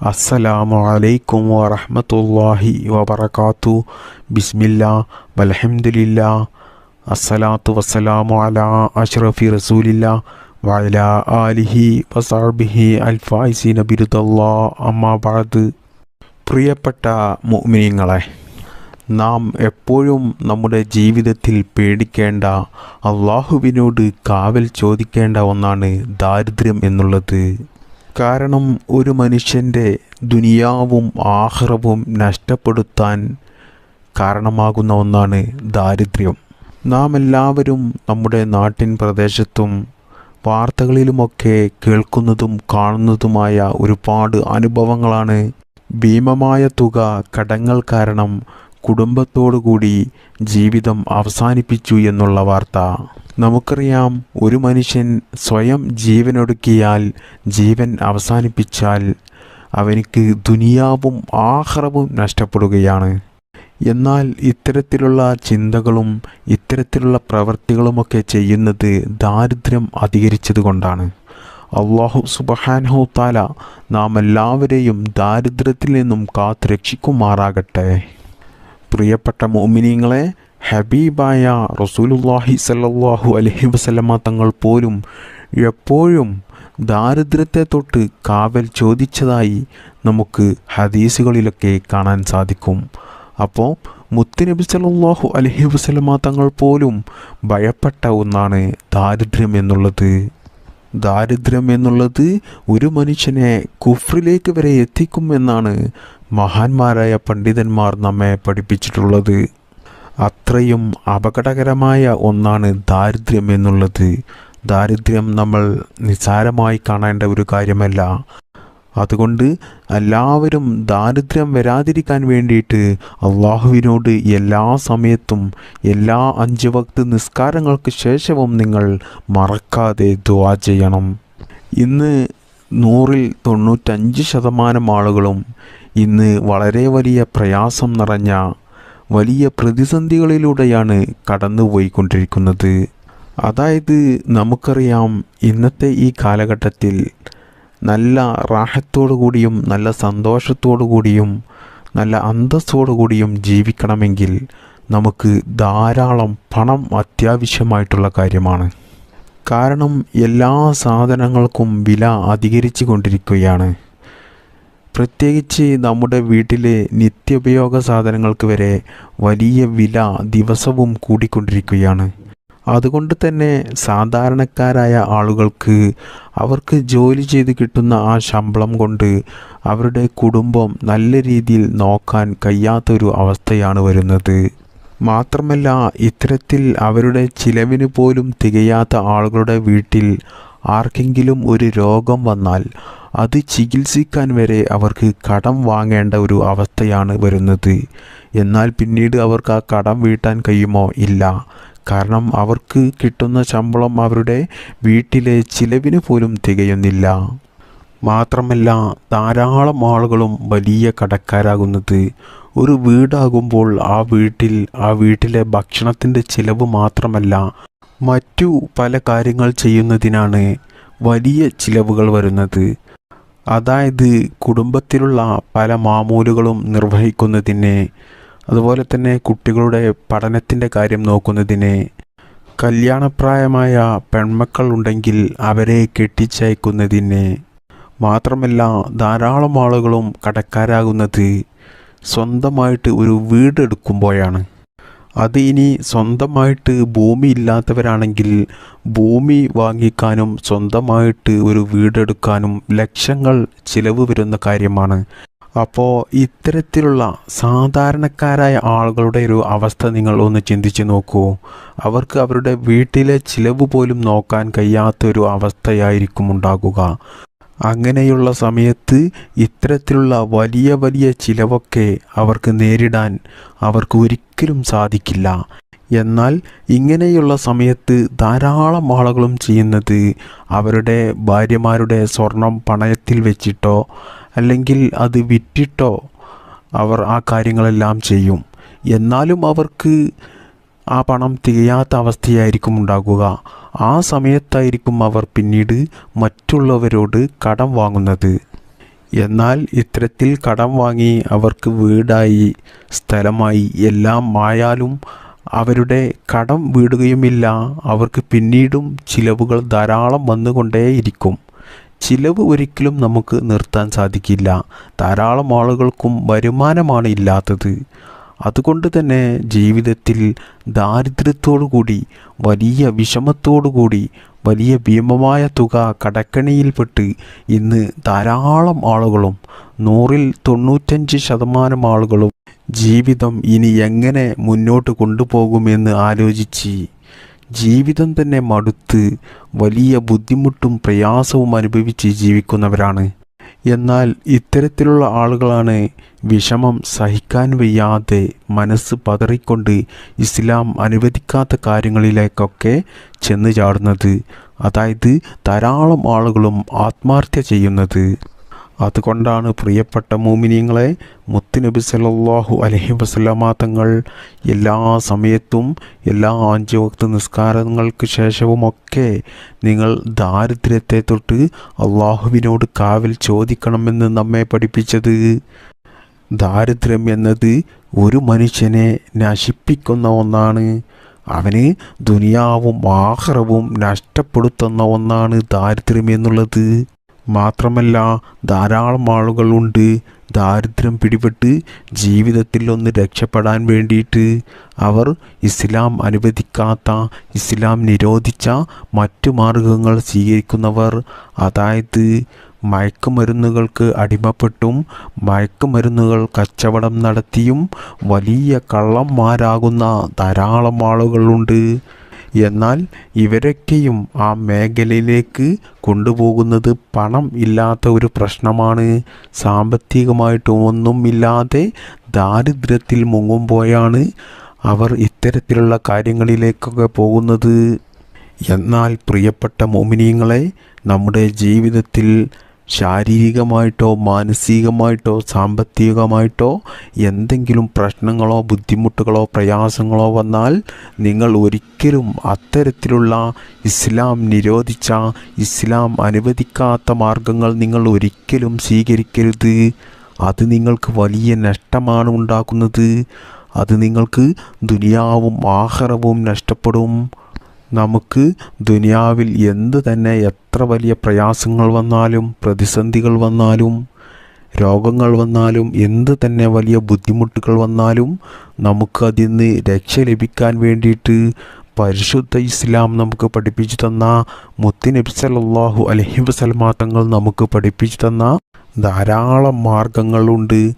അസ്സലാമു അലൈക്കും വറഹമത്തല്ലാഹി വബറകാതു ബിസ്മില്ല വൽഹംദുലില്ലാ അസ്സലാത്തു വസ്സലാമു അലാ അഷ്റഫി റസൂലില്ല വഅല ആലിഹി വസാബിഹി അൽഫായിസി നബിരുദല്ലാ അമ്മാ ബഅദ്. പ്രിയപ്പെട്ട മുഅ്മിനീങ്ങളെ നാം എപ്പോഴും നമ്മുടെ ജീവിതത്തിൽ പേടിക്കേണ്ട അള്ളാഹുവിനോട് കാവൽ ചോദിക്കേണ്ട ഒന്നാണ് ദാരിദ്ര്യം എന്നുള്ളത്. കാരണം ഒരു മനുഷ്യന്റെ ദുനിയാവും ആഹ്റവും നഷ്ടപ്പെടുത്താൻ കാരണമാകുന്ന ഒന്നാണ് ദാരിദ്ര്യം. നാം എല്ലാവരും നമ്മുടെ നാട്ടിൻ പ്രദേശത്തും വാർത്തകളിലുമൊക്കെ കേൾക്കുന്നതും കാണുന്നതുമായ ഒരുപാട് അനുഭവങ്ങളാണ്. ഭീമമായ തുക കടങ്ങൾ കാരണം കുടുംബത്തോടുകൂടി ജീവിതം അവസാനിപ്പിച്ചു എന്നുള്ള വാർത്ത. നമുക്കറിയാം ഒരു മനുഷ്യൻ സ്വയം ജീവനൊടുക്കിയാൽ ജീവൻ അവസാനിപ്പിച്ചാൽ അവനിക്ക് ദുനിയാവും ആഹ്റവും നഷ്ടപ്പെടുകയാണ്. എന്നാൽ ഇത്തരത്തിലുള്ള ചിന്തകളും ഇത്തരത്തിലുള്ള പ്രവൃത്തികളുമൊക്കെ ചെയ്യുന്നത് ദാരിദ്ര്യം അധികരിച്ചതുകൊണ്ടാണ്. അള്ളാഹു സുബഹാനഹു താല നാം എല്ലാവരെയും ദാരിദ്ര്യത്തിൽ നിന്നും കാത്തുരക്ഷിക്കുമാറാകട്ടെ. പ്രിയപ്പെട്ട മോമിനിയങ്ങളെ ഹബീബായ റസൂലുല്ലാഹി സല്ലാഹു അലഹി വസല്ലമ തങ്ങൾ പോലും എപ്പോഴും ദാരിദ്ര്യത്തെ തൊട്ട് കാവൽ ചോദിച്ചതായി നമുക്ക് ഹദീസുകളിലൊക്കെ കാണാൻ സാധിക്കും. അപ്പോൾ മുത്തുനബി സല്ലല്ലാഹു അലഹി വസല്ലമ തങ്ങൾ പോലും ഭയപ്പെട്ട ഒന്നാണ് ദാരിദ്ര്യം എന്നുള്ളത്. ദാരിദ്ര്യം എന്നുള്ളത് ഒരു മനുഷ്യനെ കുഫ്രിലേക്ക് വരെ എത്തിക്കുമെന്നാണ് മഹാന്മാരായ പണ്ഡിതന്മാർ നമ്മെ പഠിപ്പിച്ചിട്ടുള്ളത്. അത്രയും അപകടകരമായ ഒന്നാണ് ദാരിദ്ര്യം എന്നുള്ളത്. ദാരിദ്ര്യം നമ്മൾ നിസ്സാരമായി കാണേണ്ട ഒരു കാര്യമല്ല. അതുകൊണ്ട് എല്ലാവരും ദാരിദ്ര്യം വരാതിരിക്കാൻ വേണ്ടിയിട്ട് അള്ളാഹുവിനോട് എല്ലാ സമയത്തും എല്ലാ അഞ്ച് വക്ത് നിസ്കാരങ്ങൾക്ക് ശേഷവും നിങ്ങൾ മറക്കാതെ ദുവാ ചെയ്യണം. ഇന്ന് നൂറിൽ തൊണ്ണൂറ്റഞ്ച് ശതമാനം ആളുകളും ഇന്ന് വളരെ വലിയ പ്രയാസം നിറഞ്ഞ വലിയ പ്രതിസന്ധികളിലൂടെയാണ് കടന്നുപോയിക്കൊണ്ടിരിക്കുന്നത്. അതായത് നമുക്കറിയാം ഇന്നത്തെ ഈ കാലഘട്ടത്തിൽ നല്ല റാഹത്തോടു കൂടിയും നല്ല സന്തോഷത്തോടു കൂടിയും നല്ല അന്തസ്സോടു കൂടിയും ജീവിക്കണമെങ്കിൽ നമുക്ക് ധാരാളം പണം അത്യാവശ്യമായിട്ടുള്ള കാര്യമാണ്. കാരണം എല്ലാ സാധനങ്ങൾക്കും വില അധികരിച്ചു കൊണ്ടിരിക്കുകയാണ് പ്രത്യേകിച്ച് നമ്മുടെ വീട്ടിലെ നിത്യോപയോഗ സാധനങ്ങൾക്ക് വരെ വലിയ വില ദിവസവും കൂടിക്കൊണ്ടിരിക്കുകയാണ്. അതുകൊണ്ട് തന്നെ സാധാരണക്കാരായ ആളുകൾക്ക് അവർക്ക് ജോലി ചെയ്ത് കിട്ടുന്ന ആ ശമ്പളം കൊണ്ട് അവരുടെ കുടുംബം നല്ല രീതിയിൽ നോക്കാൻ കഴിയാത്തൊരു അവസ്ഥയാണ് വരുന്നത്. മാത്രമല്ല ഇത്തരത്തിൽ അവരുടെ ചിലവിന് പോലും തികയാത്ത ആളുകളുടെ വീട്ടിൽ ആർക്കെങ്കിലും ഒരു രോഗം വന്നാൽ അത് ചികിത്സിക്കാൻ വരെ അവർക്ക് കടം വാങ്ങേണ്ട ഒരു അവസ്ഥയാണ് വരുന്നത്. എന്നാൽ പിന്നീട് അവർക്ക് ആ കടം വീട്ടാൻ കഴിയുമോ? ഇല്ല. കാരണം അവർക്ക് കിട്ടുന്ന ശമ്പളം അവരുടെ വീട്ടിലെ ചിലവിന് പോലും തികയുന്നില്ല. മാത്രമല്ല ധാരാളം ആളുകളും വലിയ കടക്കാരാകുന്നത്. ഒരു വീടാകുമ്പോൾ ആ വീട്ടിൽ ആ വീട്ടിലെ ഭക്ഷണത്തിന്റെ ചിലവ് മാത്രമല്ല മറ്റു പല കാര്യങ്ങൾ ചെയ്യുന്നതിനാണ് വലിയ ചിലവുകൾ വരുന്നത്. അതായത് കുടുംബത്തിലുള്ള പല മാമൂലുകളും നിർവഹിക്കുന്നതിന് അതുപോലെ തന്നെ കുട്ടികളുടെ പഠനത്തിന്റെ കാര്യം നോക്കുന്നതിന് കല്യാണപ്രായമായ പെൺമക്കൾ ഉണ്ടെങ്കിൽ അവരെ കെട്ടിച്ചയക്കുന്നതിന് മാത്രമല്ല ധാരാളം ആളുകളും കടക്കാരാകുന്നത് സ്വന്തമായിട്ട് ഒരു വീടെടുക്കുമ്പോഴാണ്. അത് ഇനി സ്വന്തമായിട്ട് ഭൂമി ഇല്ലാത്തവരാണെങ്കിൽ ഭൂമി വാങ്ങിക്കാനും സ്വന്തമായിട്ട് ഒരു വീടെടുക്കാനും ലക്ഷങ്ങൾ ചിലവ് വരുന്ന കാര്യമാണ്. അപ്പോൾ ഇത്തരത്തിലുള്ള സാധാരണക്കാരായ ആളുകളുടെ ഒരു അവസ്ഥ നിങ്ങൾ ഒന്ന് ചിന്തിച്ച് നോക്കൂ. അവർക്ക് അവരുടെ വീട്ടിലെ ചിലവ് പോലും നോക്കാൻ കഴിയാത്തൊരു അവസ്ഥയായിരിക്കും ഉണ്ടാകുക. അങ്ങനെയുള്ള സമയത്ത് ഇത്തരത്തിലുള്ള വലിയ വലിയ ചിലവൊക്കെ അവർക്ക് നേരിടാൻ അവർക്ക് ഒരിക്കലും സാധിക്കില്ല. എന്നാൽ ഇങ്ങനെയുള്ള സമയത്ത് ധാരാളം ആളുകളും ചെയ്യുന്നത് അവരുടെ ഭാര്യമാരുടെ സ്വർണം പണയത്തിൽ വെച്ചിട്ടോ അല്ലെങ്കിൽ അത് വിറ്റിട്ടോ അവർ ആ കാര്യങ്ങളെല്ലാം ചെയ്യും. എന്നാലും അവർക്ക് ആ പണം തികയാത്ത അവസ്ഥയായിരിക്കും ഉണ്ടാകുക. ആ സമയത്തായിരിക്കും അവർ പിന്നീട് മറ്റുള്ളവരോട് കടം വാങ്ങുന്നത്. എന്നാൽ ഇത്തരത്തിൽ കടം വാങ്ങി അവർക്ക് വീടായി സ്ഥലമായി എല്ലാം മായാലും അവരുടെ കടം വീടുകയുമില്ല. അവർക്ക് പിന്നീടും ചിലവുകൾ ധാരാളം വന്നുകൊണ്ടേയിരിക്കും. ചിലവ് ഒരിക്കലും നമുക്ക് നിർത്താൻ സാധിക്കില്ല. ധാരാളം ആളുകൾക്കും വരുമാനമാണ് ഇല്ലാത്തത്. അതുകൊണ്ട് തന്നെ ജീവിതത്തിൽ ദാരിദ്ര്യത്തോടുകൂടി വലിയ വിഷമത്തോടുകൂടി വലിയ ഭീമമായ തുക കടക്കണിയിൽപ്പെട്ട് ഇന്ന് ധാരാളം ആളുകളും നൂറിൽ തൊണ്ണൂറ്റഞ്ച് ശതമാനം ആളുകളും ജീവിതം ഇനി എങ്ങനെ മുന്നോട്ട് കൊണ്ടുപോകുമെന്ന് ആലോചിച്ച് ജീവിതം തന്നെ മടുത്ത് വലിയ ബുദ്ധിമുട്ടും പ്രയാസവും അനുഭവിച്ച് ജീവിക്കുന്നവരാണ്. എന്നാൽ ഇത്തരത്തിലുള്ള ആളുകളാണ് വിഷമം സഹിക്കാൻ വയ്യാതെ മനസ്സ് പതറിക്കൊണ്ട് ഇസ്ലാം അനുവദിക്കാത്ത കാര്യങ്ങളിലേക്കൊക്കെ ചെന്ന് ചാടുന്നത്. അതായത് ധാരാളം ആളുകളും ആത്മാർത്ഥ്യ ചെയ്യുന്നത്. അതുകൊണ്ടാണ് പ്രിയപ്പെട്ട മോമിനിയങ്ങളെ മുത്തുനബി സല്ലല്ലാഹു അലഹി വസല്ലമ തങ്ങൾ എല്ലാ സമയത്തും എല്ലാ അഞ്ച് വക്ത നിസ്കാരങ്ങൾക്ക് ശേഷവുമൊക്കെ നിങ്ങൾ ദാരിദ്ര്യത്തെ തൊട്ട് അള്ളാഹുവിനോട് കാവൽ ചോദിക്കണമെന്ന് നമ്മെ പഠിപ്പിച്ചത്. ദാരിദ്ര്യം എന്നത് ഒരു മനുഷ്യനെ നശിപ്പിക്കുന്ന ഒന്നാണ്. അവന് ദുനിയാവും ആഹ്റവും നഷ്ടപ്പെടുത്തുന്ന ഒന്നാണ് ദാരിദ്ര്യം എന്നുള്ളത്. മാത്രമല്ല ധാരാളം ആളുകളുണ്ട് ദാരിദ്ര്യം പിടിപെട്ട് ജീവിതത്തിൽ ഒന്ന് രക്ഷപ്പെടാൻ വേണ്ടിയിട്ട് അവർ ഇസ്ലാം അനുവദിക്കാത്ത ഇസ്ലാം നിരോധിച്ച മറ്റു മാർഗങ്ങൾ സ്വീകരിക്കുന്നവർ. അതായത് മയക്കുമരുന്നുകൾക്ക് അടിമപ്പെട്ടും മയക്കുമരുന്നുകൾ കച്ചവടം നടത്തിയും വലിയ കള്ളന്മാരാകുന്ന ധാരാളം ആളുകളുണ്ട്. എന്നാൽ ഇവരൊക്കെയും ആ മേഖലയിലേക്ക് കൊണ്ടുപോകുന്നത് പണം ഇല്ലാത്ത ഒരു പ്രശ്നമാണ്. സാമ്പത്തികമായിട്ടും ഒന്നും ഇല്ലാതെ ദാരിദ്ര്യത്തിൽ മുങ്ങുമ്പോഴാണ് അവർ ഇത്തരത്തിലുള്ള കാര്യങ്ങളിലേക്കൊക്കെ പോകുന്നത്. എന്നാൽ പ്രിയപ്പെട്ട മോമിനിയങ്ങളെ നമ്മുടെ ജീവിതത്തിൽ ശാരീരികമായിട്ടോ മാനസികമായിട്ടോ സാമ്പത്തികമായിട്ടോ എന്തെങ്കിലും പ്രശ്നങ്ങളോ ബുദ്ധിമുട്ടുകളോ പ്രയാസങ്ങളോ വന്നാൽ നിങ്ങൾ ഒരിക്കലും അത്തരത്തിലുള്ള ഇസ്ലാം നിരോധിച്ച ഇസ്ലാം അനുവദിക്കാത്ത മാർഗങ്ങൾ നിങ്ങൾ ഒരിക്കലും സ്വീകരിക്കരുത്. അത് നിങ്ങൾക്ക് വലിയ നഷ്ടമാണ് ഉണ്ടാക്കുന്നത്. അത് നിങ്ങൾക്ക് ദുനിയാവും ആഹാരവും നഷ്ടപ്പെടും. നമുക്ക് ദുനിയാവിൽ എന്ത് തന്നെ എത്ര വലിയ പ്രയാസങ്ങൾ വന്നാലും പ്രതിസന്ധികൾ വന്നാലും രോഗങ്ങൾ വന്നാലും എന്ത് തന്നെ വലിയ ബുദ്ധിമുട്ടുകൾ വന്നാലും നമുക്കതിൽ നിന്ന് രക്ഷ ലഭിക്കാൻ വേണ്ടിയിട്ട് പരിശുദ്ധ ഇസ്ലാം നമുക്ക് പഠിപ്പിച്ചു തന്ന മുത്തുനബി സല്ലല്ലാഹു അലൈഹി വസല്ലമ തങ്ങൾ നമുക്ക് പഠിപ്പിച്ചു തന്ന ധാരാളം മാർഗങ്ങളുണ്ട്.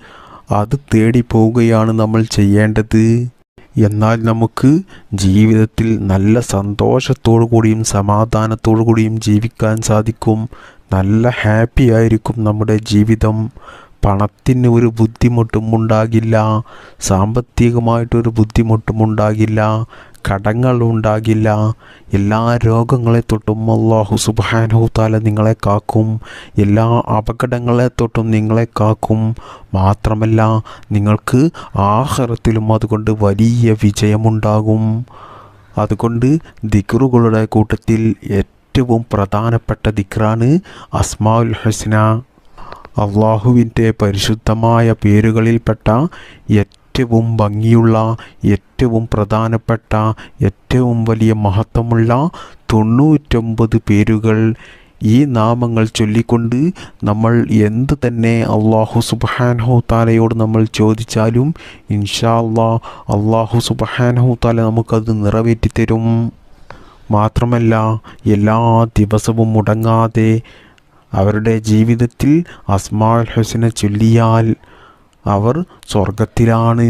അത് തേടി പോവുകയാണ് നമ്മൾ ചെയ്യേണ്ടത്. എന്നാൽ നമുക്ക് ജീവിതത്തിൽ നല്ല സന്തോഷത്തോടു കൂടിയും സമാധാനത്തോടു കൂടിയും ജീവിക്കാൻ സാധിക്കും. നല്ല ഹാപ്പി ആയിരിക്കും നമ്മുടെ ജീവിതം. പണത്തിന് ഒരു ബുദ്ധിമുട്ടും ഉണ്ടാകില്ല സാമ്പത്തികമായിട്ടൊരു ബുദ്ധിമുട്ടും ഉണ്ടാകില്ല കടങ്ങൾ ഉണ്ടാകില്ല എല്ലാ രോഗങ്ങളെ തൊട്ടും അള്ളാഹു സുബാനഹുത്താല നിങ്ങളെ കാക്കും എല്ലാ അപകടങ്ങളെ തൊട്ടും നിങ്ങളെ കാക്കും. മാത്രമല്ല നിങ്ങൾക്ക് ആഹാരത്തിലും അതുകൊണ്ട് വലിയ വിജയമുണ്ടാകും. അതുകൊണ്ട് ദിക്റുകളുടെ കൂട്ടത്തിൽ ഏറ്റവും പ്രധാനപ്പെട്ട ദിക്റാണ് അസ്മാഉൽ ഹസ്ന. അള്ളാഹുവിന്റെ പരിശുദ്ധമായ പേരുകളിൽപ്പെട്ട ഏറ്റവും ഭംഗിയുള്ള ഏറ്റവും പ്രധാനപ്പെട്ട ഏറ്റവും വലിയ മഹത്വമുള്ള തൊണ്ണൂറ്റൊമ്പത് പേരുകൾ ഈ നാമങ്ങൾ ചൊല്ലിക്കൊണ്ട് നമ്മൾ എന്ത് തന്നെ അള്ളാഹു സുബഹാനഹു താലയോട് നമ്മൾ ചോദിച്ചാലും ഇൻഷാ അള്ളാ അള്ളാഹു സുബഹാനഹു താല നമുക്കത് നിറവേറ്റിത്തരും. മാത്രമല്ല എല്ലാ ദിവസവും മുടങ്ങാതെ അവരുടെ ജീവിതത്തിൽ അസ്മാൽ ഹുസനെ ചൊല്ലിയാൽ അവർ സ്വർഗത്തിലാണ്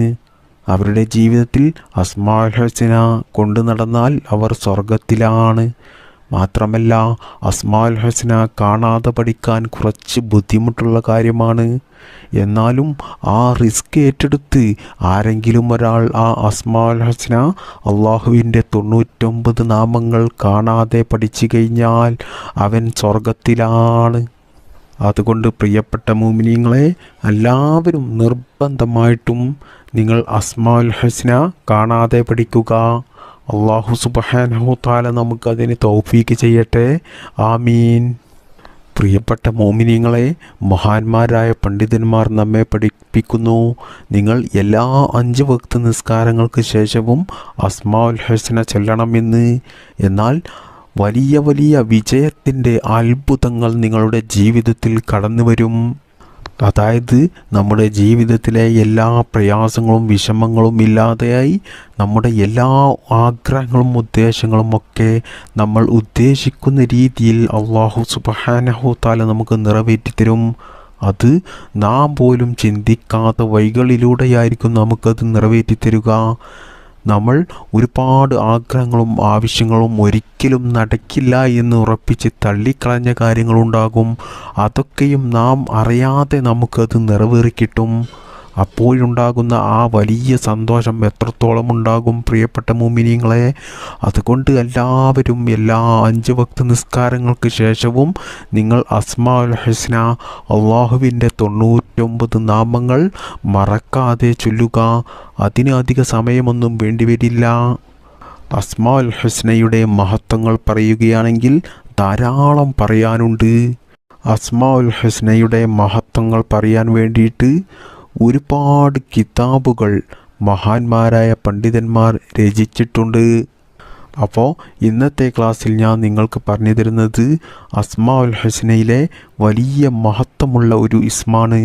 അവരുടെ ജീവിതത്തിൽ അസ്മാൽ ഹുസന കൊണ്ടു നടന്നാൽ അവർ സ്വർഗത്തിലാണ് മാത്രമല്ല അസ്മാൽ ഹസന കാണാതെ പഠിക്കാൻ കുറച്ച് ബുദ്ധിമുട്ടുള്ള കാര്യമാണ്. എന്നാലും ആ റിസ്ക് ഏറ്റെടുത്ത് ആരെങ്കിലും ഒരാൾ ആ അസ്മാൽ ഹസന അള്ളാഹുവിന്റെ തൊണ്ണൂറ്റൊമ്പത് നാമങ്ങൾ കാണാതെ പഠിച്ചു കഴിഞ്ഞാൽ അവൻ സ്വർഗത്തിലാണ് അതുകൊണ്ട് പ്രിയപ്പെട്ട മൂമിനിയങ്ങളെ എല്ലാവരും നിർബന്ധമായിട്ടും നിങ്ങൾ അസ്മാൽ ഹസ്ന കാണാതെ പഠിക്കുക. അള്ളാഹു സുബഹാനഹു താല നമുക്കതിന് തൗഫീക്ക് ചെയ്യട്ടെ. ആമീൻ. പ്രിയപ്പെട്ട മോമിനിയങ്ങളെ മഹാന്മാരായ പണ്ഡിതന്മാർ നമ്മെ പഠിപ്പിക്കുന്നു. നിങ്ങൾ എല്ലാ അഞ്ച് വക്ത് നിസ്കാരങ്ങൾക്ക് ശേഷവും അസ്മാഉൽ ഹസ്ന ചൊല്ലണമെന്ന്. എന്നാൽ വലിയ വലിയ വിജയത്തിന്റെ അത്ഭുതങ്ങൾ നിങ്ങളുടെ ജീവിതത്തിൽ കടന്നു വരും അതായത് നമ്മുടെ ജീവിതത്തിലെ എല്ലാ പ്രയാസങ്ങളും വിഷമങ്ങളും ഇല്ലാതെയായി നമ്മുടെ എല്ലാ ആഗ്രഹങ്ങളും ഉദ്ദേശങ്ങളും ഒക്കെ നമ്മൾ ഉദ്ദേശിക്കുന്ന രീതിയിൽ അള്ളാഹു സുബഹാനഹു താല നമുക്ക് നിറവേറ്റി തരും. അത് നാം പോലും ചിന്തിക്കാത്ത വഴികളിലൂടെയായിരിക്കും നമുക്കത് നിറവേറ്റി തരിക. നമ്മൾ ഒരുപാട് ആഗ്രഹങ്ങളും ആവശ്യങ്ങളും ഒരിക്കലും നടക്കില്ല എന്ന് ഉറപ്പിച്ച് തള്ളിക്കളഞ്ഞ കാര്യങ്ങളുണ്ടാകും. അതൊക്കെയും നാം അറിയാതെ നമുക്കത് നിറവേറിക്കിട്ടും. അപ്പോഴുണ്ടാകുന്ന ആ വലിയ സന്തോഷം എത്രത്തോളം ഉണ്ടാകും പ്രിയപ്പെട്ട മുമിനിങ്ങളെ അതുകൊണ്ട് എല്ലാവരും എല്ലാ അഞ്ച് ഭക്ത നിസ്കാരങ്ങൾക്ക് ശേഷവും നിങ്ങൾ അസ്മാ ഉൽ ഹസ്ന അള്ളാഹുവിന്റെ തൊണ്ണൂറ്റൊമ്പത് നാമങ്ങൾ മറക്കാതെ ചൊല്ലുക. അതിന് അധിക സമയമൊന്നും വേണ്ടിവരില്ല അസ്മാ ഉൽ ഹസ്നയുടെ മഹത്വങ്ങൾ പറയുകയാണെങ്കിൽ ധാരാളം പറയാനുണ്ട്. അസ്മാ ഉൽ ഹസ്നയുടെ മഹത്വങ്ങൾ പറയാൻ വേണ്ടിയിട്ട് ഒരുപാട് കിതാബുകൾ മഹാന്മാരായ പണ്ഡിതന്മാർ രചിച്ചിട്ടുണ്ട്. അപ്പോൾ ഇന്നത്തെ ക്ലാസ്സിൽ ഞാൻ നിങ്ങൾക്ക് പറഞ്ഞു തരുന്നത് അസ്മാ ഉൽ ഹസ്നയിലെ വലിയ മഹത്വമുള്ള ഒരു ഇസ്മാണ്.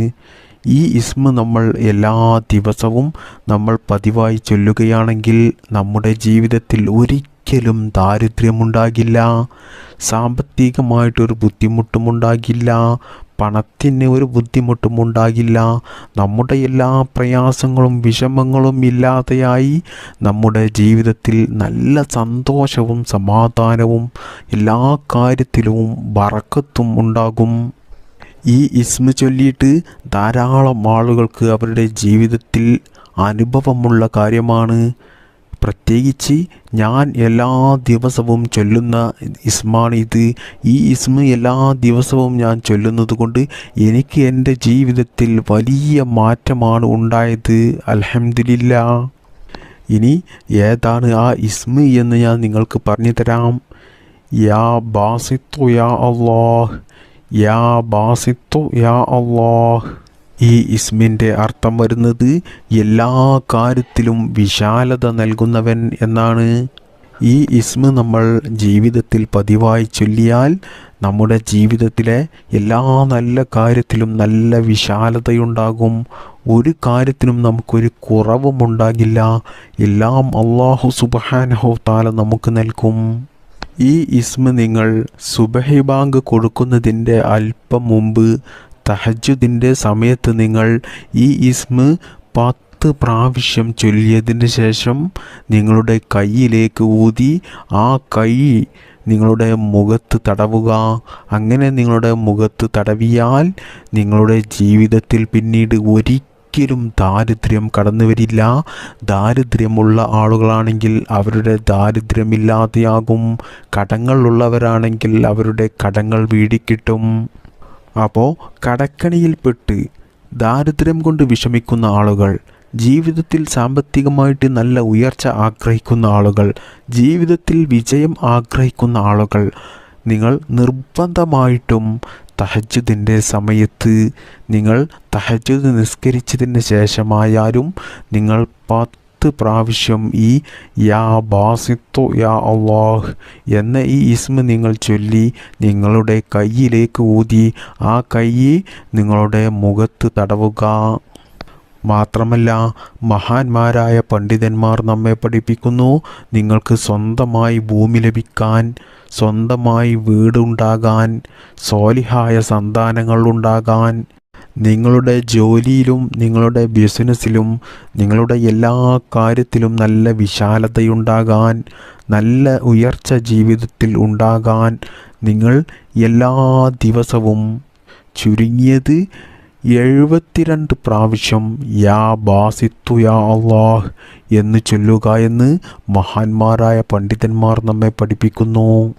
ഈ ഇസ്മ നമ്മൾ എല്ലാ ദിവസവും നമ്മൾ പതിവായി ചൊല്ലുകയാണെങ്കിൽ നമ്മുടെ ജീവിതത്തിൽ ഒരിക്കലും ദാരിദ്ര്യമുണ്ടാകില്ല സാമ്പത്തികമായിട്ടൊരു ബുദ്ധിമുട്ടുമുണ്ടാകില്ല പണത്തിന് ഒരു ബുദ്ധിമുട്ടും ഉണ്ടാകില്ല. നമ്മുടെ എല്ലാ പ്രയാസങ്ങളും വിഷമങ്ങളും ഇല്ലാതെയായി നമ്മുടെ ജീവിതത്തിൽ നല്ല സന്തോഷവും സമാധാനവും എല്ലാ കാര്യത്തിലും വറക്കത്തും ഉണ്ടാകും. ഈ ഇസ്മ ചൊല്ലിയിട്ട് ധാരാളം ആളുകൾക്ക് അവരുടെ ജീവിതത്തിൽ അനുഭവമുള്ള കാര്യമാണ്. പ്രത്യേകിച്ച് ഞാൻ എല്ലാ ദിവസവും ചൊല്ലുന്ന ഇസ്മാണ് ഇത്. ഈ ഇസ്മ എല്ലാ ദിവസവും ഞാൻ ചൊല്ലുന്നത് കൊണ്ട് എനിക്ക് എന്റെ ജീവിതത്തിൽ വലിയ മാറ്റമാണ് ഉണ്ടായത്. അലഹമില്ല ഇനി ഏതാണ് ആ ഇസ്മ എന്ന് ഞാൻ നിങ്ങൾക്ക് പറഞ്ഞു തരാം. യാ ബാസിത്തു യാ അള്ളാഹ്. യാ ബാസിത്തു യാ അള്ളാഹ്. ഈ ഇസ്മിന്റെ അർത്ഥം വരുന്നത് എല്ലാ കാര്യത്തിലും വിശാലത നൽകുന്നവൻ എന്നാണ്. ഈ ഇസ്മ നമ്മൾ ജീവിതത്തിൽ പതിവായി ചൊല്ലിയാൽ നമ്മുടെ ജീവിതത്തിലെ എല്ലാ നല്ല കാര്യത്തിലും നല്ല വിശാലതയുണ്ടാകും. ഒരു കാര്യത്തിനും നമുക്കൊരു കുറവും ഉണ്ടാകില്ല. എല്ലാം അള്ളാഹു സുബഹാനഹോ താല നമുക്ക് നൽകും. ഈ ഇസ്മ നിങ്ങൾ സുബഹി ബാങ്ക് കൊടുക്കുന്നതിന്റെ അല്പം മുമ്പ് തഹജുദിന്റെ സമയത്ത് നിങ്ങൾ ഈ ഇസ്മ പത്ത് പ്രാവശ്യം ചൊല്ലിയതിന് ശേഷം നിങ്ങളുടെ കൈയിലേക്ക് ഊതി ആ കൈ നിങ്ങളുടെ മുഖത്ത് തടവുക. അങ്ങനെ നിങ്ങളുടെ മുഖത്ത് തടവിയാൽ നിങ്ങളുടെ ജീവിതത്തിൽ പിന്നീട് ഒരിക്കലും ദാരിദ്ര്യം കടന്നു വരില്ല. ദാരിദ്ര്യമുള്ള ആളുകളാണെങ്കിൽ അവരുടെ ദാരിദ്ര്യമില്ലാതെയാകും. കടങ്ങളുള്ളവരാണെങ്കിൽ അവരുടെ കടങ്ങൾ വീടിക്കിട്ടും. അപ്പോൾ കടക്കണിയിൽപ്പെട്ട് ദാരിദ്ര്യം കൊണ്ട് വിഷമിക്കുന്ന ആളുകൾ ജീവിതത്തിൽ സാമ്പത്തികമായിട്ട് നല്ല ഉയർച്ച ആഗ്രഹിക്കുന്ന ആളുകൾ ജീവിതത്തിൽ വിജയം ആഗ്രഹിക്കുന്ന ആളുകൾ നിങ്ങൾ നിർബന്ധമായിട്ടും തഹജുദിന്റെ സമയത്ത് നിങ്ങൾ തഹജുദ് നിസ്കരിച്ചതിന് ശേഷമായാലും നിങ്ങൾ പത്ത് പ്രാവശ്യം ഈ യാ ബാസിത്തു യാ അള്ളാഹ് എന്ന ഈ ഇസ്മ നിങ്ങൾ ചൊല്ലി നിങ്ങളുടെ കയ്യിലേക്ക് ഊതി ആ കൈ നിങ്ങളുടെ മുഖത്ത് തടവുക. മാത്രമല്ല മഹാന്മാരായ പണ്ഡിതന്മാർ നമ്മെ പഠിപ്പിക്കുന്നു നിങ്ങൾക്ക് സ്വന്തമായി ഭൂമി ലഭിക്കാൻ സ്വന്തമായി വീടുണ്ടാകാൻ സോലിഹായ സന്താനങ്ങൾ ഉണ്ടാകാൻ. നിങ്ങളുടെ ജോലിയിലും നിങ്ങളുടെ ബിസിനസ്സിലും നിങ്ങളുടെ എല്ലാ കാര്യത്തിലും നല്ല വിശാലതയുണ്ടാകാൻ നല്ല ഉയർച്ച ജീവിതത്തിൽ ഉണ്ടാകാൻ നിങ്ങൾ എല്ലാ ദിവസവും ചുരുങ്ങിയത് എഴുപത്തിരണ്ട് പ്രാവശ്യം യാ ബാസിത്തു യാ അള്ളാഹ് എന്ന് ചൊല്ലുക എന്ന് മഹാന്മാരായ പണ്ഡിതന്മാർ നമ്മെ പഠിപ്പിക്കുന്നു.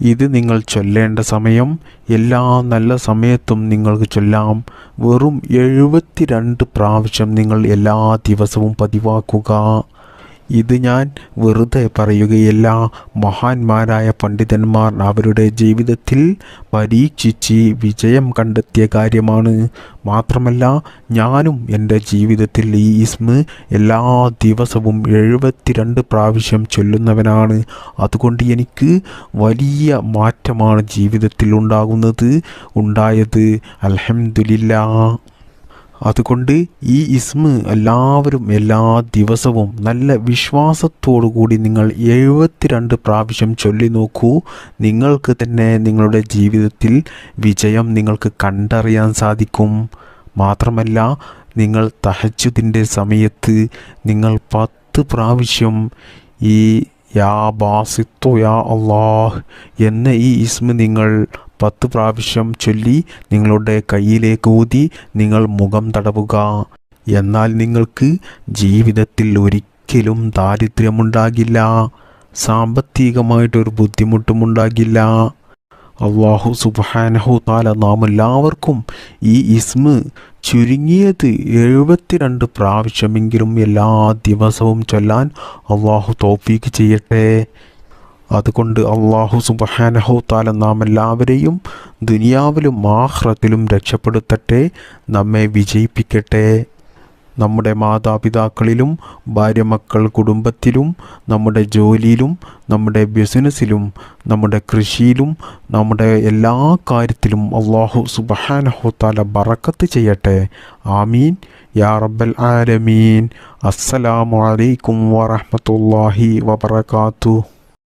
ഇത് നിങ്ങൾ ചൊല്ലേണ്ട സമയം എല്ലാ നല്ല സമയത്തും നിങ്ങൾക്ക് ചൊല്ലാം. വെറും എഴുപത്തിരണ്ട് പ്രാവശ്യം നിങ്ങൾ എല്ലാ ദിവസവും പതിവാക്കുക. ഇത് ഞാൻ വെറുതെ പറയുകയല്ല. മഹാന്മാരായ പണ്ഡിതന്മാർ അവരുടെ ജീവിതത്തിൽ പരീക്ഷിച്ച് വിജയം കണ്ടെത്തിയ കാര്യമാണ്. മാത്രമല്ല ഞാനും എന്റെ ജീവിതത്തിൽ ഈ ഇസ്മ എല്ലാ ദിവസവും എഴുപത്തിരണ്ട് പ്രാവശ്യം ചൊല്ലുന്നവനാണ്. അതുകൊണ്ട് എനിക്ക് വലിയ മാറ്റമാണ് ജീവിതത്തിൽ ഉണ്ടാകുന്നത് ഉണ്ടായത്. അൽഹംദുലില്ലാ അതുകൊണ്ട് ഈ ഇസ്മ എല്ലാവരും എല്ലാ ദിവസവും നല്ല വിശ്വാസത്തോടു കൂടി നിങ്ങൾ എഴുപത്തിരണ്ട് പ്രാവശ്യം ചൊല്ലി നോക്കൂ. നിങ്ങൾക്ക് തന്നെ നിങ്ങളുടെ ജീവിതത്തിൽ വിജയം നിങ്ങൾക്ക് കണ്ടറിയാൻ സാധിക്കും. മാത്രമല്ല നിങ്ങൾ തഹജുദിന്റെ സമയത്ത് നിങ്ങൾ പത്ത് പ്രാവശ്യം ഈ യാ ബാസിത്തു യാ അള്ളാഹ് എന്ന ഈ ഇസ്മ നിങ്ങൾ പത്ത് പ്രാവശ്യം ചൊല്ലി നിങ്ങളുടെ കയ്യിലേക്ക് ഊതി നിങ്ങൾ മുഖം തടവുക. എന്നാൽ നിങ്ങൾക്ക് ജീവിതത്തിൽ ഒരിക്കലും ദാരിദ്ര്യമുണ്ടാകില്ല. സാമ്പത്തികമായിട്ടൊരു ബുദ്ധിമുട്ടും ഉണ്ടാകില്ല അള്ളാഹു സുബാനഹു താല നാം എല്ലാവർക്കും ഈ ഇസ്മ ചുരുങ്ങിയത് എഴുപത്തിരണ്ട് പ്രാവശ്യമെങ്കിലും എല്ലാ ദിവസവും ചൊല്ലാൻ അള്ളാഹു തോഫീക്ക് ചെയ്യട്ടെ. അതുകൊണ്ട് അള്ളാഹു സുബഹാനഹു താല നാം എല്ലാവരെയും ദുനിയാവിലും ആഹ്റത്തിലും രക്ഷപ്പെടുത്തട്ടെ നമ്മെ വിജയിപ്പിക്കട്ടെ. നമ്മുടെ മാതാപിതാക്കളിലും ഭാര്യ മക്കൾ കുടുംബത്തിലും നമ്മുടെ ജോലിയിലും നമ്മുടെ ബിസിനസ്സിലും നമ്മുടെ കൃഷിയിലും നമ്മുടെ എല്ലാ കാര്യത്തിലും അള്ളാഹു താല ബറക്കത്ത് ചെയ്യട്ടെ. ആമീൻ. യാ റബ്ബൽ ആലമീൻ. അസ്സലാമു അലൈക്കും വറഹ്മത്തുള്ളാഹി വബറകാതുഹു.